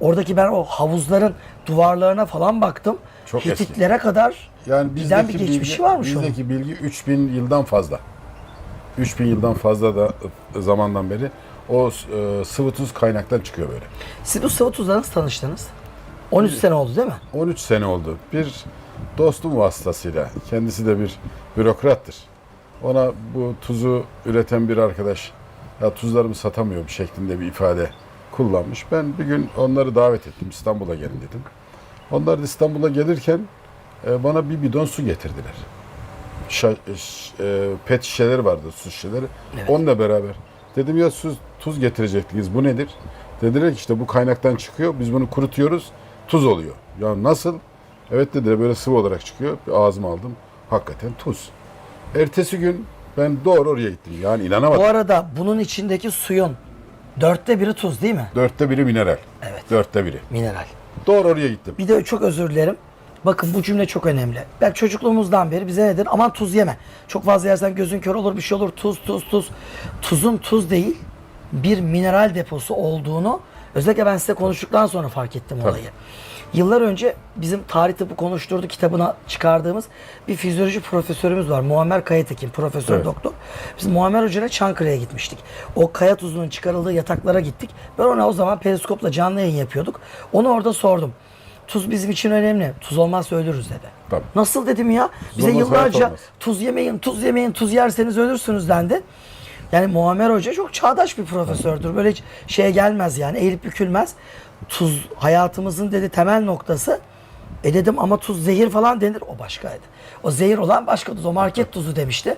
Oradaki ben o havuzların duvarlarına falan baktım. Çok eski. Hititlere kadar Yani giden bir bizdeki geçmişi bilgi, varmış onun. bizdeki bilgi 3000 yıldan fazla. 3000 yıldan fazla da e, zamandan beri o e, sıvı tuz kaynaktan çıkıyor böyle. Siz bu sıvı tuzla nasıl tanıştınız? 13 sene oldu değil mi? 13 sene oldu. Bir dostum vasıtasıyla, kendisi de bir bürokrattır. Ona bu tuzu üreten bir arkadaş, ya tuzlarımı satamıyorum şeklinde bir ifade kullanmış. Ben bir gün onları davet ettim, İstanbul'a gelin dedim. Onlar da İstanbul'a gelirken e, bana bir bidon su getirdiler. Şa- e, e, pet şişeleri vardı, su şişeleri. Onunla beraber. Dedim ya su, tuz getirecektiniz, bu nedir? Dediler ki işte bu kaynaktan çıkıyor, biz bunu kurutuyoruz, tuz oluyor. Ya nasıl? Evet dediler böyle sıvı olarak çıkıyor. Bir ağzıma aldım. Hakikaten tuz. Ertesi gün ben doğru oraya gittim. Yani inanamadım. Bu arada bunun içindeki suyun dörtte biri tuz değil mi? Dörtte biri mineral. Evet. Dörtte biri. Mineral. Doğru oraya gittim. Bir de çok özür dilerim. Bakın bu cümle çok önemli. Ben çocukluğumuzdan beri bize nedir? Aman tuz yeme. Çok fazla yersen gözün kör olur bir şey olur. Tuz tuz tuz. Tuzun tuz değil bir mineral deposu olduğunu özellikle ben size konuştuktan sonra fark ettim Tabii. olayı. Yıllar önce bizim tarih tıpı konuşturdu kitabına çıkardığımız bir fizyoloji profesörümüz var. Muammer Kayatekin, profesör Evet. doktor. Biz Muammer Hoca ile Çankırı'ya gitmiştik. O kaya tuzunun çıkarıldığı yataklara gittik. Ben ona o zaman periskopla canlı yayın yapıyorduk. Onu orada sordum. Tuz bizim için önemli. Tuz olmazsa ölürüz dedi. Tabii. Nasıl dedim ya? Bize yıllarca tuz yemeyin, tuz yemeyin, tuz yerseniz ölürsünüz dendi. Yani Muammer Hoca çok çağdaş bir profesördür. Böyle hiç şeye gelmez yani eğilip bükülmez. Tuz hayatımızın dedi temel noktası. E dedim ama tuz zehir falan denir. O başkaydı. O zehir olan başka tuz. O market tuzu demişti.